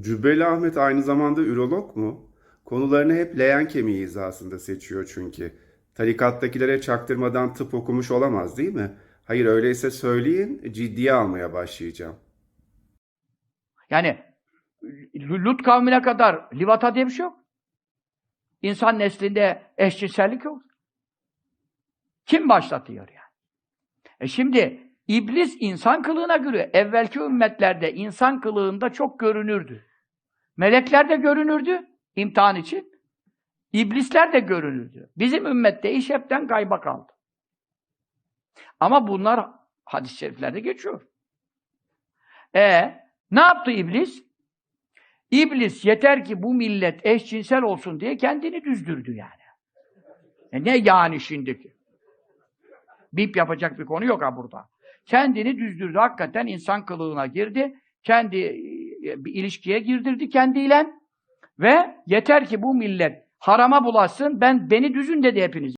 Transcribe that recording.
Cübbeli Ahmet aynı zamanda ürolog mu? Konularını hep leğen kemiği hizasında seçiyor çünkü. Tarikattakilere çaktırmadan tıp okumuş olamaz değil mi? Hayır öyleyse söyleyin ciddiye almaya başlayacağım. Yani Lut kavmine kadar livata diye bir şey yok. İnsan neslinde eşcinsellik yok. Kim başlatıyor yani? E şimdi iblis insan kılığına göre evvelki ümmetlerde insan kılığında çok görünürdü. Melekler de görünürdü imtihan için. İblisler de görünürdü. Bizim ümmette iş hepten kayba kaldı. Ama bunlar hadis-i şeriflerde geçiyor. E ne yaptı iblis? İblis yeter ki bu millet eşcinsel olsun diye kendini düzdürdü yani. E ne yani şimdiki? Bip yapacak bir konu yok ha burada. Kendini düzdürdü. Hakikaten insan kılığına girdi. Kendi e, bir ilişkiye girdirdi kendiyle. Ve yeter ki bu millet harama bulaşsın, ben beni düzün dedi hepiniz.